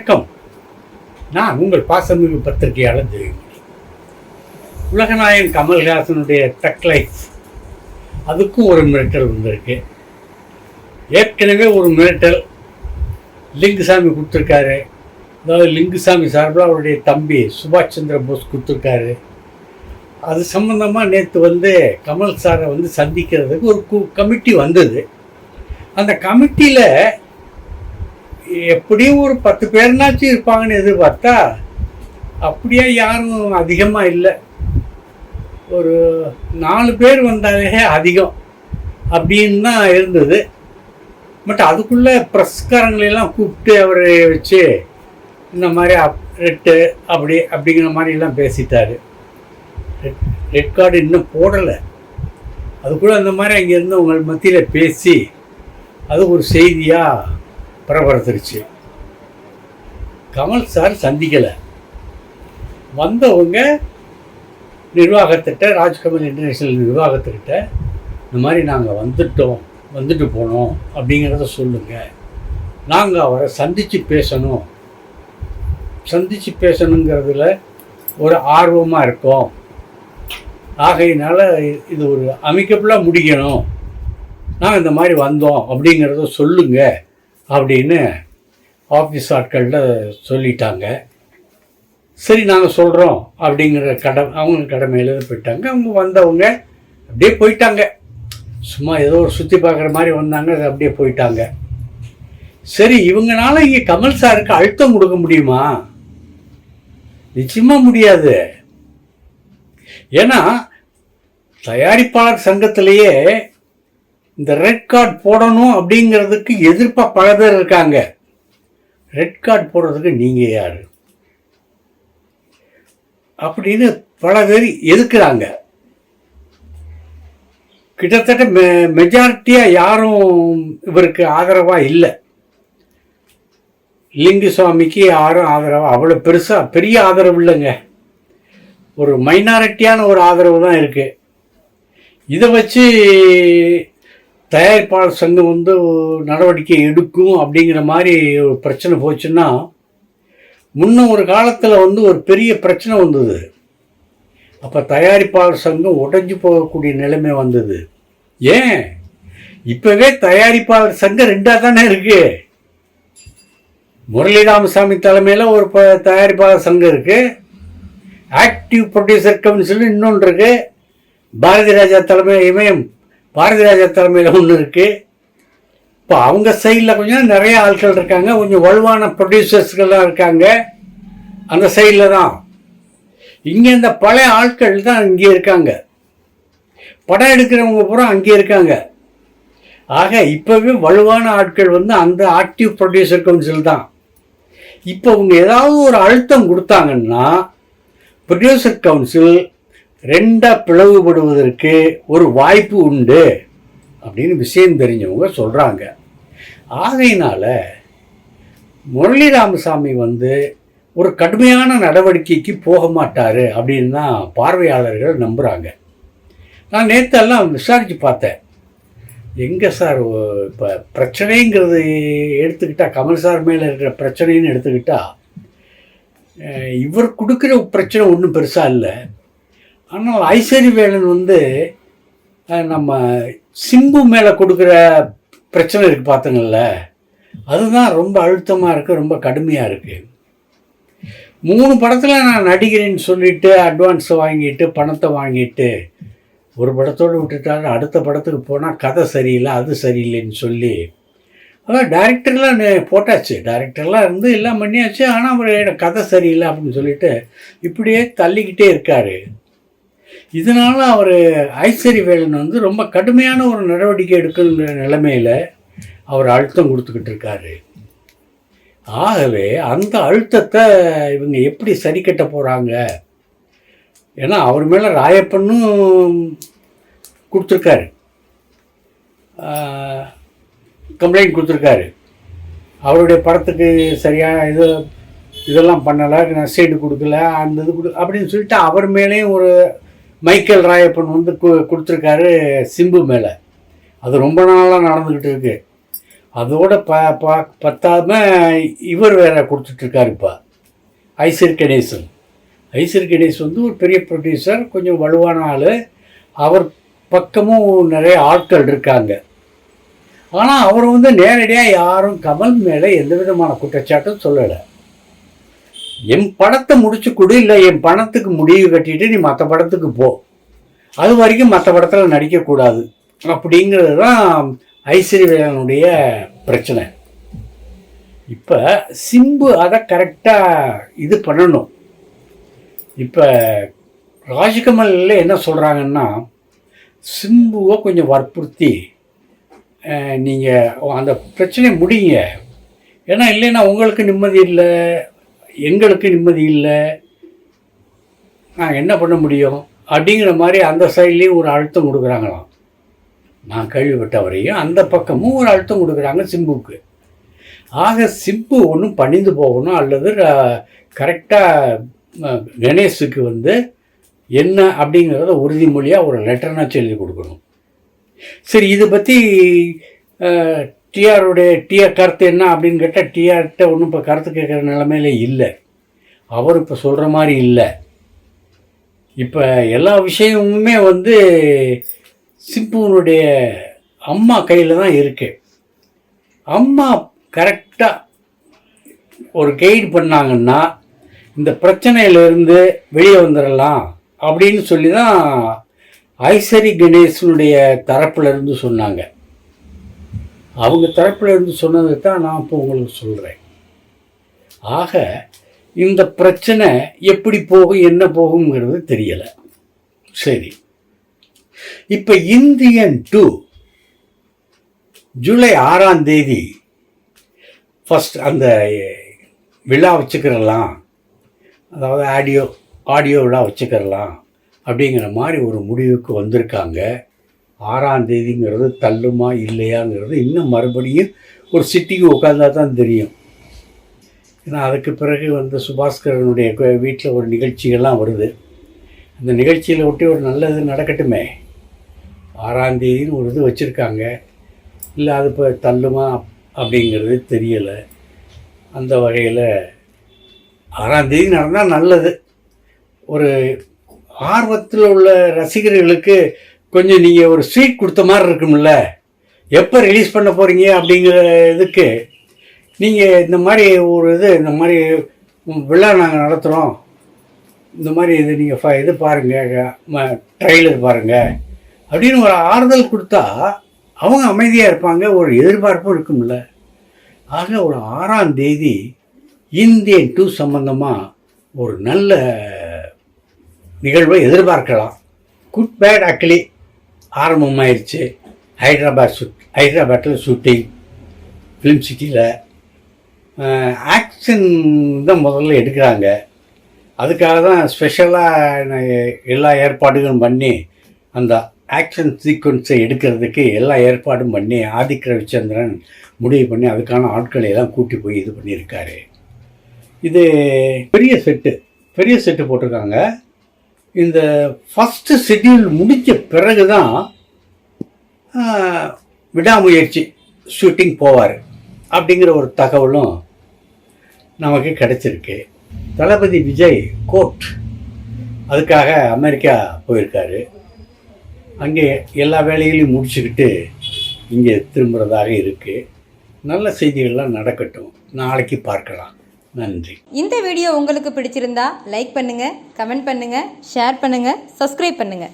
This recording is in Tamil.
வணக்கம். நான் உங்கள் பாசமிகு பத்திரிகையாளர் ஜெயமணி உலகநாயகன் கமல்ஹாசனுடைய டக் லைஃப் அதுக்கும் ஒரு மிரட்டல் வந்திருக்கு. ஏற்கனவே ஒரு மிரட்டல் லிங்குசாமி கொடுத்துருக்காரு. அதாவது லிங்குசாமி சார்பில் அவருடைய தம்பி சுபாஷ் சந்திர போஸ் கொடுத்துருக்காரு. அது சம்மந்தமாக நேற்று வந்து கமல் சாரை வந்து சந்திக்கிறதுக்கு ஒரு கு கமிட்டி வந்தது. அந்த கமிட்டியில் எப்படியும் ஒரு பத்து பேர்னாச்சும் இருப்பாங்கன்னு எதிர்பார்த்தா அப்படியே யாரும் அதிகமாக இல்லை. ஒரு நாலு பேர் வந்தாலே அதிகம் அப்படின்னு தான் இருந்தது. பட் அதுக்குள்ளே ப்ரெஸ்காரங்களெல்லாம் கூப்பிட்டு அவரை வச்சு இந்த மாதிரி அப் ரெட்டு அப்படி அப்படிங்கிற மாதிரிலாம் பேசிட்டாரு. ரெட் ரெட் கார்டு இன்னும் போடலை. அதுக்குள்ளே அந்த மாதிரி அங்கே இருந்தவங்க மத்தியில் பேசி அது ஒரு செய்தியாக பரபரத்துருச்சு கமல் சார் சந்திக்கலை. வந்தவங்க நிர்வாகத்திட்ட ராஜ்கமல் இன்டர்நேஷ்னல் நிர்வாகத்துக்கிட்ட இந்த மாதிரி நாங்கள் வந்துட்டோம் வந்துட்டு போனோம் அப்படிங்கிறத சொல்லுங்கள் நாங்கள் அவரை சந்தித்து பேசணும். சந்தித்து பேசணுங்கிறதுல ஒரு ஆர்வமாக இருக்கோம். ஆகையினால் இது ஒரு அமைக்கப்புளாக முடிக்கணும். நாங்கள் இந்த மாதிரி வந்தோம் அப்படிங்கிறத சொல்லுங்கள் அப்படின்னு ஆஃபீஸ் ஆட்களில் சொல்லிட்டாங்க. சரி நாங்கள் சொல்கிறோம் அப்படிங்கிற கடை அவங்க கடமையில் போயிட்டாங்க. அவங்க வந்தவங்க அப்படியே போயிட்டாங்க. சும்மா ஏதோ ஒரு சுற்றி பார்க்குற மாதிரி வந்தாங்க அது அப்படியே போயிட்டாங்க. சரி இவங்களால இங்கே கமல் சாருக்கு அழுத்தம் கொடுக்க முடியுமா? நிச்சயமாக முடியாது. ஏன்னா தயாரிப்பாளர் சங்கத்திலேயே இந்த ரெட் கார்டு போடணும் அப்படிங்கிறதுக்கு எதிர்ப்பாக பல பேர் இருக்காங்க. ரெட் கார்டு போடுறதுக்கு நீங்கள் யார்? அப்படின்னு பல பேர் எதுக்குறாங்க? கிட்டத்தட்ட மெ மெஜாரிட்டியாக யாரும் இவருக்கு ஆதரவாக இல்லை. லிங்குசாமிக்கு யாரும் ஆதரவாக அவ்வளோ பெருசாக பெரிய ஆதரவு இல்லைங்க. ஒரு மைனாரிட்டியான ஒரு ஆதரவு தான் இருக்குது இதை வச்சு தயாரிப்பாளர் சங்கம் வந்து நடவடிக்கை எடுக்கும் அப்படிங்கிற மாதிரி ஒரு பிரச்சனை போச்சுன்னா முன்ன ஒரு காலத்தில் வந்து ஒரு பெரிய பிரச்சனை வந்தது. அப்போ தயாரிப்பாளர் சங்கம் உடஞ்சி போகக்கூடிய நிலைமை வந்தது. ஏன்? இப்போவே தயாரிப்பாளர் சங்கம் ரெண்டாக தானே இருக்கு. முரளி ராமசாமி தலைமையில் ஒரு ப தயாரிப்பாளர் சங்கம் இருக்குது ஆக்டிவ் ப்ரொடியூசர் கவுன்சில் இன்னொன்று இருக்குது பாரதி ராஜா தலைமை இமயம் பாரதி ராஜா தலைமையில் ஒன்று இருக்குது இப்போ அவங்க சைடில் கொஞ்சம் நிறைய ஆட்கள் இருக்காங்க. கொஞ்சம் வலுவான ப்ரொடியூசர்ஸ்கள்லாம் இருக்காங்க. அந்த சைடில் தான். இங்கே இந்த பழைய ஆட்கள் தான் இங்கே இருக்காங்க. படம் எடுக்கிறவங்க பூரா அங்கே இருக்காங்க. ஆக இப்போவே வலுவான ஆட்கள் வந்து அந்த ஆக்டிவ் ப்ரொடியூசர் கவுன்சில் தான். இப்போ அவங்க ஏதாவது ஒரு அழுத்தம் கொடுத்தாங்கன்னா ப்ரொடியூசர் கவுன்சில் ரெண்டாக பிளவுபடுவதற்கு ஒரு வாய்ப்பு உண்டு அப்படின்னு விஷயம் தெரிஞ்சவங்க சொல்கிறாங்க ஆகையினால் முரளி ராமசாமி வந்து ஒரு கடுமையான நடவடிக்கைக்கு போக மாட்டார் அப்படின்னு தான் பார்வையாளர்கள் நம்புகிறாங்க நான் நேற்றெல்லாம் விசாரித்து பார்த்தேன். எங்கே சார் இப்போ பிரச்சனைங்கிறது எடுத்துக்கிட்டால் கமல் சார் மேலே இருக்கிற பிரச்சனைன்னு எடுத்துக்கிட்டால் இவர் கொடுக்குற பிரச்சனை ஒன்றும் பெருசாக இல்லை. ஆனால் ஐஸ்வரி வேலன் வந்து நம்ம சிம்பு மேலே கொடுக்குற பிரச்சனை இருக்குது பார்த்துங்கள அதுதான் ரொம்ப அழுத்தமாக இருக்குது ரொம்ப கடுமையாக இருக்குது மூணு படத்தில் நான் நடிக்கிறேன்னு சொல்லிவிட்டு அட்வான்ஸ் வாங்கிட்டு பணத்தை வாங்கிட்டு ஒரு படத்தோடு விட்டுட்டாரு அடுத்த படத்துக்கு போனால் கதை சரியில்லை அது சரியில்லைன்னு சொல்லி அதான் டேரக்டர்லாம் போட்டாச்சு. டேரக்டர்லாம் இருந்து எல்லாம் பண்ணியாச்சு ஆனால் அவர் கதை சரியில்லை அப்படின்னு சொல்லிட்டு இப்படியே தள்ளிக்கிட்டே இருக்காரு. இதனால் அவர் ஐஸ்வரி வேலன் வந்து ரொம்ப கடுமையான ஒரு நடவடிக்கை எடுக்கிற நிலைமையில் அவர் அழுத்தம் கொடுத்துக்கிட்டு இருக்காரு. ஆகவே அந்த அழுத்தத்தை இவங்க எப்படி சரி கட்ட போகிறாங்க ஏன்னா அவர் மேலே ராயப்பண்ணும் கொடுத்துருக்காரு. கம்ப்ளைண்ட் கொடுத்துருக்காரு. அவருடைய படத்துக்கு சரியாக இது இதெல்லாம் பண்ணலை நான் சைடு கொடுக்கல அந்த இது கொடு அப்படின்னு சொல்லிட்டு அவர் மேலேயும் ஒரு மைக்கேல் ராயப்பன் வந்து கு கொடுத்துருக்காரு சிம்பு மேலே. அது ரொம்ப நாளாக நடந்துக்கிட்டு இருக்கு. அதோட ப பா பத்தாமல் இவர் வேற கொடுத்துட்ருக்காரு இப்போ. ஐசர் கணேசன். ஐசர் கணேஷ் வந்து ஒரு பெரிய ப்ரொடியூசர் கொஞ்சம் வலுவான ஆள். அவர் பக்கமும் நிறைய ஆட்கள் இருக்காங்க. ஆனால் அவர் வந்து நேரடியாக யாரும் கமல் மேலே எந்த விதமான குற்றச்சாட்டும் சொல்லலை. என் படத்தை முடிச்சு கொடு இல்லை என் பணத்துக்கு முடிவு கட்டிட்டு நீ மற்ற படத்துக்கு போ. அது வரைக்கும் மற்ற படத்தில் நடிக்கக்கூடாது. அப்படிங்கிறது தான் ஐஸ்வர்யனுடைய பிரச்சனை. இப்போ சிம்பு அதை கரெக்டாக இது பண்ணணும். இப்போ ராஜ்கமலில் என்ன சொல்கிறாங்கன்னா சிம்புவை கொஞ்சம் வற்புறுத்தி நீங்கள் அந்த பிரச்சனையை முடிங்க. ஏன்னா இல்லைன்னா உங்களுக்கு நிம்மதி இல்லை. எங்களுக்கு நிம்மதி இல்லை. நாங்கள் என்ன பண்ண முடியும்? அப்படிங்கிற மாதிரி அந்த சைட்லேயும் ஒரு அழுத்தம் கொடுக்குறாங்களாம். நான் கேள்விப்பட்ட வரையும் அந்த பக்கமும் ஒரு அழுத்தம் கொடுக்குறாங்க சிம்புக்கு ஆக சிம்பு ஒன்றும் பணிந்து போகணும் அல்லது கரெக்டாக கணேஷுக்கு வந்து என்ன அப்படிங்கிறத உறுதிமொழியாக ஒரு லெட்டர்னாச்சு எழுதி கொடுக்கணும். சரி இதை பற்றி டிஆருடைய டிஆர் கருத்து என்ன அப்படின்னு கேட்டால் டிஆர்கிட்ட ஒன்றும் இப்போ கருத்து கேட்குற நிலமையில இல்லை. அவர் இப்போ சொல்கிற மாதிரி இல்லை. இப்போ எல்லா விஷயமுமே வந்து சிம்புவனுடைய அம்மா கையில் தான் இருக்குது அம்மா கரெக்டாக ஒரு கைடு பண்ணாங்கன்னா இந்த பிரச்சனையிலிருந்து வெளியே வந்துடலாம் அப்படின்னு சொல்லி தான் ஐசரி கணேசனுடைய தரப்புலருந்து சொன்னாங்க. அவங்க தரப்பில் இருந்து சொன்னதை தான் நான் இப்போ உங்களுக்கு சொல்கிறேன் ஆக இந்த பிரச்சனை எப்படி போகும் என்ன போகுங்கிறது தெரியலை. சரி. இப்போ இந்தியன் டூ ஜூலை ஆறாம் தேதி ஃபஸ்ட் அந்த விழா வச்சுக்கிறலாம். அதாவது ஆடியோ ஆடியோ விழா வச்சுக்கிறலாம். அப்படிங்கிற மாதிரி ஒரு முடிவுக்கு வந்திருக்காங்க. ஆறாம் தேதிங்கிறது தள்ளுமா இல்லையாங்கிறது இன்னும் மறுபடியும் ஒரு சிட்டிக்கு உட்காந்தா தான் தெரியும். ஏன்னா அதுக்கு பிறகு வந்து சுபாஸ்கரனுடைய வீட்டில் ஒரு நிகழ்ச்சிகள்லாம் வருது. அந்த நிகழ்ச்சியில் ஒட்டி ஒரு நல்லது நடக்கட்டுமே. ஆறாம் தேதின்னு ஒரு இது வச்சுருக்காங்க. இல்லை அது இப்போ தள்ளுமா அப்படிங்கிறது தெரியலை. அந்த வகையில் ஆறாம் தேதி நடந்தால் நல்லது. ஒரு ஆர்வத்தில் உள்ள ரசிகர்களுக்கு கொஞ்சம் நீங்கள் ஒரு ஸ்வீட் கொடுத்த மாதிரி இருக்கும்ல. எப்போ ரிலீஸ் பண்ண போகிறீங்க அப்படிங்கிற இதுக்கு நீங்கள் இந்த மாதிரி ஒரு இது இந்த மாதிரி விழா நாங்கள் நடத்துகிறோம் இந்த மாதிரி இது நீங்கள் ஃப இது பாருங்கள் ட்ரெயிலர் பாருங்கள் அப்படின்னு ஒரு ஆறுதல் கொடுத்தா அவங்க அமைதியாக இருப்பாங்க ஒரு எதிர்பார்ப்பும் இருக்கும்ல. ஆக ஒரு ஆறாம் தேதி இந்தியன் டூ சம்பந்தமாக ஒரு நல்ல நிகழ்வை எதிர்பார்க்கலாம். குட் பேட் அக்லி ஆரம்பமாயிடுச்சு ஹைதராபாத் ஷூட் ஹைதராபாத்தில் ஷூட்டிங் ஃபிலிம் சிட்டியில் ஆக்ஷன் தான் முதல்ல எடுக்கிறாங்க. அதுக்காக தான் ஸ்பெஷலாக எல்லா ஏற்பாடுகளும் பண்ணி அந்த ஆக்ஷன் சீக்வன்ஸை எடுக்கிறதுக்கு எல்லா ஏற்பாடும் பண்ணி ஆதிக் ரவிச்சந்திரன் முடிவு பண்ணி அதுக்கான ஆட்களை எல்லாம் கூட்டி போய் இது பண்ணியிருக்காரு. இது பெரிய செட்டு பெரிய செட்டு போட்டிருக்காங்க. இந்த ஃபஸ்ட்டு ஷெட்யூல் முடித்த பிறகு தான் விடாமுயற்சி ஷூட்டிங் போவார் அப்படிங்கிற ஒரு தகவலும் நமக்கு கிடைச்சிருக்கு. தளபதி விஜய் கோட் அதுக்காக அமெரிக்கா போயிருக்காரு. அங்கே எல்லா வேலைகளையும் முடிச்சுக்கிட்டு இங்கே திரும்புகிறதாக இருக்குது நல்ல செய்திகள்லாம் நடக்கட்டும். நாளைக்கு பார்க்கலாம். நன்றி. இந்த வீடியோ உங்களுக்கு பிடிச்சிருந்தா லைக் பண்ணுங்க கமெண்ட் பண்ணுங்க ஷேர் பண்ணுங்க சப்ஸ்கிரைப் பண்ணுங்க.